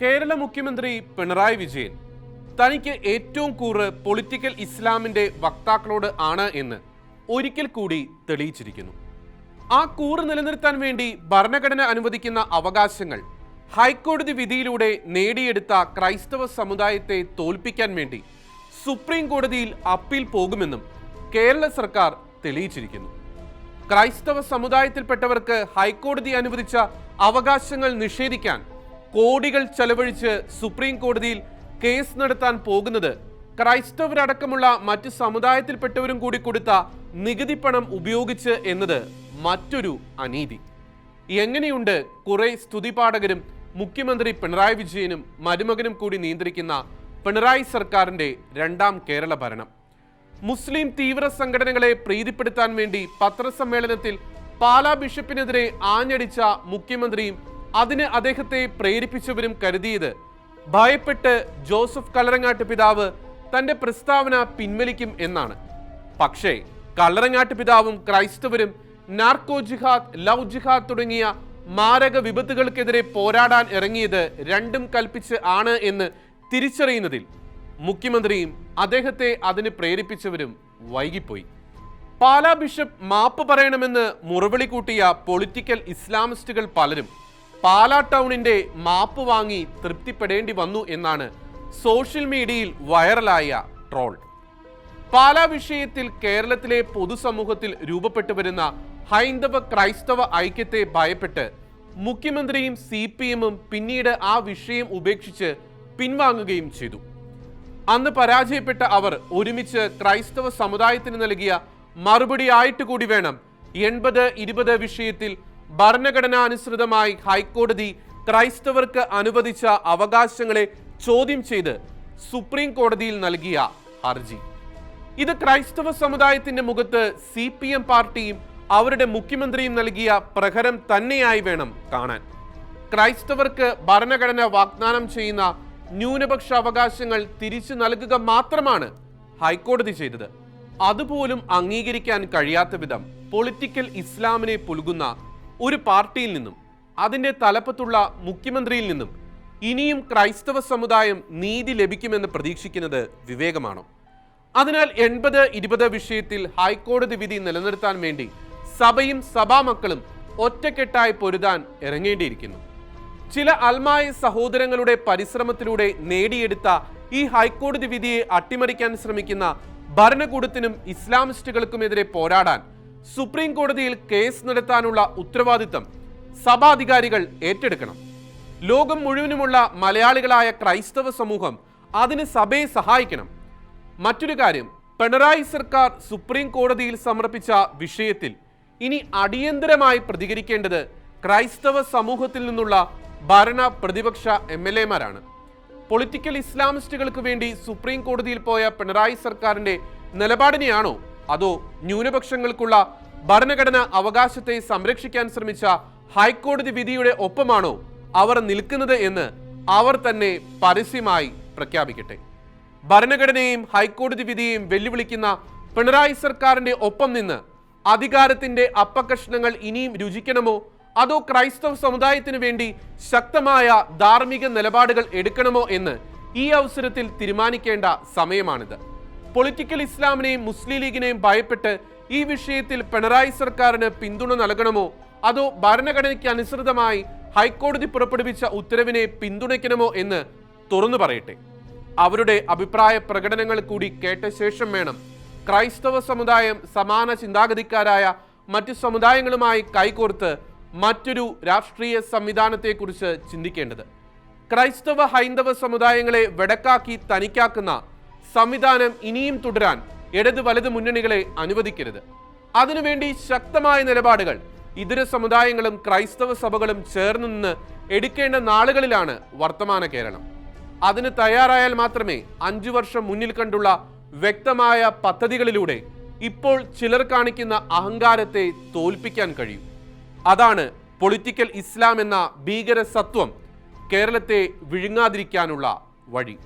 കേരള മുഖ്യമന്ത്രി പിണറായി വിജയൻ തനിക്ക് ഏറ്റവും കൂറ് പൊളിറ്റിക്കൽ ഇസ്ലാമിന്റെ വക്താക്കളോട് ആണ് എന്ന് ഒരിക്കൽ കൂടി തെളിയിച്ചിരിക്കുന്നു. ആ കൂറ് നിലനിർത്താൻ വേണ്ടി ഭരണഘടന അനുവദിക്കുന്ന അവകാശങ്ങൾ ഹൈക്കോടതി വിധിയിലൂടെ നേടിയെടുത്ത ക്രൈസ്തവ സമുദായത്തെ തോൽപ്പിക്കാൻ വേണ്ടി സുപ്രീം കോടതിയിൽ അപ്പീൽ പോകുമെന്നും കേരള സർക്കാർ തെളിയിച്ചിരിക്കുന്നു. ക്രൈസ്തവ സമുദായത്തിൽപ്പെട്ടവർക്ക് ഹൈക്കോടതി അനുവദിച്ച അവകാശങ്ങൾ നിഷേധിക്കാൻ കോടികൾ ചെലവഴിച്ച് സുപ്രീം കോടതിയിൽ കേസ് നടത്താൻ പോകുന്നത് ക്രൈസ്തവരടക്കമുള്ള മറ്റ് സമുദായത്തിൽപ്പെട്ടവരും കൂടി കൊടുത്ത നികുതി പണം ഉപയോഗിച്ച് എന്നത് മറ്റൊരു അനീതി. എങ്ങനെയുണ്ട് കുറെ സ്തുതിപാഠകരും മുഖ്യമന്ത്രി പിണറായി വിജയനും മരുമകനും കൂടി നിയന്ത്രിക്കുന്ന പിണറായി സർക്കാരിന്റെ രണ്ടാം കേരള ഭരണം? മുസ്ലിം തീവ്ര സംഘടനകളെ പ്രീതിപ്പെടുത്താൻ വേണ്ടി പത്രസമ്മേളനത്തിൽ പാലാ ബിഷപ്പിനെതിരെ ആഞ്ഞടിച്ച മുഖ്യമന്ത്രിയും അതിന് അദ്ദേഹത്തെ പ്രേരിപ്പിച്ചവരും കരുതിയത്. ഭയപ്പെട്ട് ജോസഫ് കല്ലറങ്ങാട്ട് പിതാവ് തന്റെ പ്രസ്താവന പിൻവലിക്കും എന്നാണ്. പക്ഷേ കല്ലറങ്ങാട്ട് പിതാവും ക്രൈസ്തവരും നാർക്കോ ജിഹാദ് ലവ് ജിഹാദ് തുടങ്ങിയ മാരക വിപത്തുകൾക്കെതിരെ പോരാടാൻ ഇറങ്ങിയത് രണ്ടും കൽപ്പിച്ച് ആണ് എന്ന് തിരിച്ചറിയുന്നതിൽ മുഖ്യമന്ത്രിയും അദ്ദേഹത്തെ അതിന് പ്രേരിപ്പിച്ചവരും വൈകിപ്പോയി. പാലാ ബിഷപ്പ് മാപ്പ് പറയണമെന്ന് മുറവിളി കൂട്ടിയ പൊളിറ്റിക്കൽ ഇസ്ലാമിസ്റ്റുകൾ പലരും പാലാ ടൗണിന്റെ മാപ്പ് വാങ്ങി തൃപ്തിപ്പെടേണ്ടി വന്നു എന്നാണ് സോഷ്യൽ മീഡിയയിൽ വൈറലായ ട്രോൾ. പാല വിഷയത്തിൽ കേരളത്തിലെ പൊതുസമൂഹത്തിൽ രൂപപ്പെട്ടു വരുന്ന ഹൈന്ദവ ക്രൈസ്തവ ഐക്യത്തെ ഭയപ്പെട്ട് മുഖ്യമന്ത്രിയും സി പി എമ്മും പിന്നീട് ആ വിഷയം ഉപേക്ഷിച്ച് പിൻവാങ്ങുകയും ചെയ്തു. അന്ന് പരാജയപ്പെട്ട അവർ ഒരുമിച്ച് ക്രൈസ്തവ സമുദായത്തിന് നൽകിയ മറുപടി ആയിട്ട് കൂടി വേണം എൺപത് ഇരുപത് വിഷയത്തിൽ ഭരണഘടനാനുസൃതമായി ഹൈക്കോടതി ക്രൈസ്തവർക്ക് അനുവദിച്ച അവകാശങ്ങളെ ചോദ്യം ചെയ്ത് സുപ്രീം കോടതിയിൽ നൽകിയ ഹർജി. ഇത് ക്രൈസ്തവ സമുദായത്തിന്റെ മുഖത്ത് സി പി എം പാർട്ടിയും അവരുടെ മുഖ്യമന്ത്രിയും നൽകിയ പ്രഹരം തന്നെയായി വേണം കാണാൻ. ക്രൈസ്തവർക്ക് ഭരണഘടന വാഗ്ദാനം ചെയ്യുന്ന ന്യൂനപക്ഷ അവകാശങ്ങൾ തിരിച്ചു നൽകുക മാത്രമാണ് ഹൈക്കോടതി ചെയ്തത്. അതുപോലും അംഗീകരിക്കാൻ കഴിയാത്ത വിധം പൊളിറ്റിക്കൽ ഇസ്ലാമിനെ പുലുകുന്ന ഒരു പാർട്ടിയിൽ നിന്നും അതിന്റെ തലപ്പത്തുള്ള മുഖ്യമന്ത്രിയിൽ നിന്നും ഇനിയും ക്രൈസ്തവ സമുദായം നീതി ലഭിക്കുമെന്ന് പ്രതീക്ഷിക്കുന്നത് വിവേകമാണോ? അതിനാൽ എൺപത് ഇരുപത് വിഷയത്തിൽ ഹൈക്കോടതി വിധി നിലനിർത്താൻ വേണ്ടി സഭയും സഭാമക്കളും ഒറ്റക്കെട്ടായി പൊരുതാൻ ഇറങ്ങേണ്ടിയിരിക്കുന്നു. ചില അൽമായ സഹോദരങ്ങളുടെ പരിശ്രമത്തിലൂടെ നേടിയെടുത്ത ഈ ഹൈക്കോടതി വിധിയെ അട്ടിമറിക്കാൻ ശ്രമിക്കുന്ന ഭരണകൂടത്തിനും ഇസ്ലാമിസ്റ്റുകൾക്കുമെതിരെ പോരാടാൻ സുപ്രീം കോടതിയിൽ കേസ് നടത്താനുള്ള ഉത്തരവാദിത്തം സഭാധികാരികൾ ഏറ്റെടുക്കണം. ലോകം മുഴുവനുമുള്ള മലയാളികളായ ക്രൈസ്തവ സമൂഹം അതിന് സഭയെ സഹായിക്കണം. മറ്റൊരു കാര്യം പിണറായി സർക്കാർ സുപ്രീം കോടതിയിൽ സമർപ്പിച്ച വിഷയത്തിൽ ഇനി അടിയന്തരമായി പ്രതികരിക്കേണ്ടത് ക്രൈസ്തവ സമൂഹത്തിൽ നിന്നുള്ള ഭരണ പ്രതിപക്ഷ എം എൽ എമാരാണ്. പൊളിറ്റിക്കൽ ഇസ്ലാമിസ്റ്റുകൾക്ക് വേണ്ടി സുപ്രീം കോടതിയിൽ പോയ പിണറായി സർക്കാരിന്റെ നിലപാടിനെയാണോ അതോ ന്യൂനപക്ഷങ്ങൾക്കുള്ള ഭരണഘടന അവകാശത്തെ സംരക്ഷിക്കാൻ ശ്രമിച്ച ഹൈക്കോടതി വിധിയുടെ ഒപ്പമാണോ അവർ നിൽക്കുന്നത് എന്ന് അവർ തന്നെ പരസ്യമായി പ്രഖ്യാപിക്കട്ടെ. ഭരണഘടനയും ഹൈക്കോടതി വിധിയെയും വെല്ലുവിളിക്കുന്ന പിണറായി സർക്കാരിന്റെ ഒപ്പം നിന്ന് അധികാരത്തിന്റെ അപ്പകഷ്ണങ്ങൾ ഇനിയും രുചിക്കണമോ? അതോ ക്രൈസ്തവ സമുദായത്തിനു വേണ്ടി ശക്തമായ ധാർമ്മിക നിലപാടുകൾ എടുക്കണമോ എന്ന് ഈ അവസരത്തിൽ തീരുമാനിക്കേണ്ട സമയമാണിത്. പൊളിറ്റിക്കൽ ഇസ്ലാമിനെയും മുസ്ലിം ലീഗിനെയും ഭയപ്പെട്ട് ഈ വിഷയത്തിൽ പിണറായി സർക്കാരിന് പിന്തുണ നൽകണമോ? അതോ ഭരണഘടനയ്ക്ക് അനുസൃതമായി ഹൈക്കോടതി പുറപ്പെടുവിച്ച ഉത്തരവിനെ പിന്തുണയ്ക്കണമോ എന്ന് തുറന്നു പറയട്ടെ. അവരുടെ അഭിപ്രായ പ്രകടനങ്ങൾ കൂടി കേട്ട ശേഷം വേണം ക്രൈസ്തവ സമുദായം സമാന ചിന്താഗതിക്കാരായ മറ്റു സമുദായങ്ങളുമായി കൈകോർത്ത് മറ്റൊരു രാഷ്ട്രീയ സംവിധാനത്തെക്കുറിച്ച് ചിന്തിക്കേണ്ടത്. ക്രൈസ്തവ ഹൈന്ദവ സമുദായങ്ങളെ വെടക്കാക്കി തനിക്കാക്കുന്ന സംവിധാനം ഇനിയും തുടരാൻ ഇടത് വലത് മുന്നണികളെ അനുവദിക്കരുത്. അതിനുവേണ്ടി ശക്തമായ നിലപാടുകൾ ഇതര സമുദായങ്ങളും ക്രൈസ്തവ സഭകളും ചേർന്ന് നിന്ന് എടുക്കേണ്ട നാളുകളിലാണ് വർത്തമാന കേരളം. അതിന് തയ്യാറായാൽ മാത്രമേ അഞ്ചു വർഷം മുന്നിൽ കണ്ടുള്ള വ്യക്തമായ പദ്ധതികളിലൂടെ ഇപ്പോൾ ചിലർ കാണിക്കുന്ന അഹങ്കാരത്തെ തോൽപ്പിക്കാൻ കഴിയൂ. അതാണ് പൊളിറ്റിക്കൽ ഇസ്ലാം എന്ന ഭീകര സത്വം കേരളത്തെ വിഴുങ്ങാതിരിക്കാനുള്ള വഴി.